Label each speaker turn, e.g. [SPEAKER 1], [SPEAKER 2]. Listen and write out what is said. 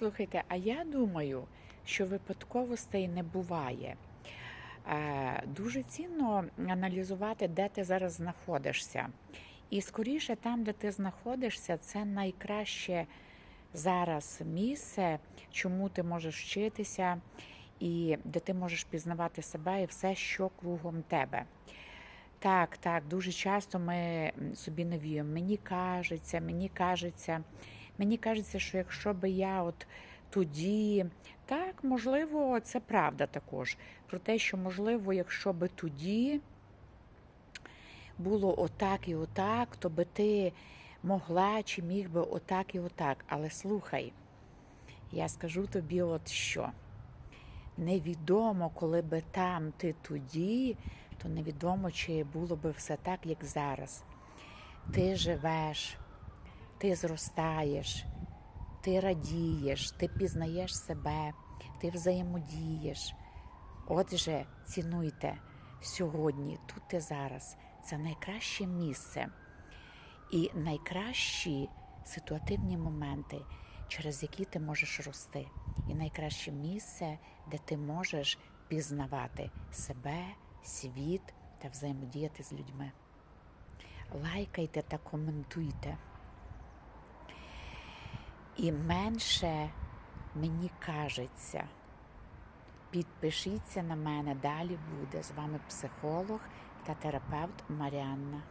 [SPEAKER 1] Слухайте, а я думаю, що випадковостей не буває. Е, Дуже цінно аналізувати, де ти зараз знаходишся. І скоріше там, де ти знаходишся, це найкраще зараз місце, чому ти можеш вчитися, і де ти можеш пізнавати себе і все, що кругом тебе. Так, так, дуже часто ми собі навіємо. Мені кажеться, мені кажеться, мені кажеться, що якщо би я от тоді, так, можливо, це правда також. Про те, що можливо, якщо би тоді було отак і отак, то би ти могла чи міг би отак і отак. Але слухай, я скажу тобі, от що. Невідомо, коли би там ти тоді, то невідомо, чи було би все так, як зараз. Ти живеш, ти зростаєш, ти радієш, ти пізнаєш себе, ти взаємодієш. Отже, цінуйте сьогодні, тут і зараз. Це найкраще місце і найкращі ситуативні моменти, через які ти можеш рости, і найкраще місце, де ти можеш пізнавати себе, світ та взаємодіяти з людьми. Лайкайте та коментуйте. І менше мені кажеться. Підпишіться на мене, далі буде з вами психолог та терапевт Маріанна.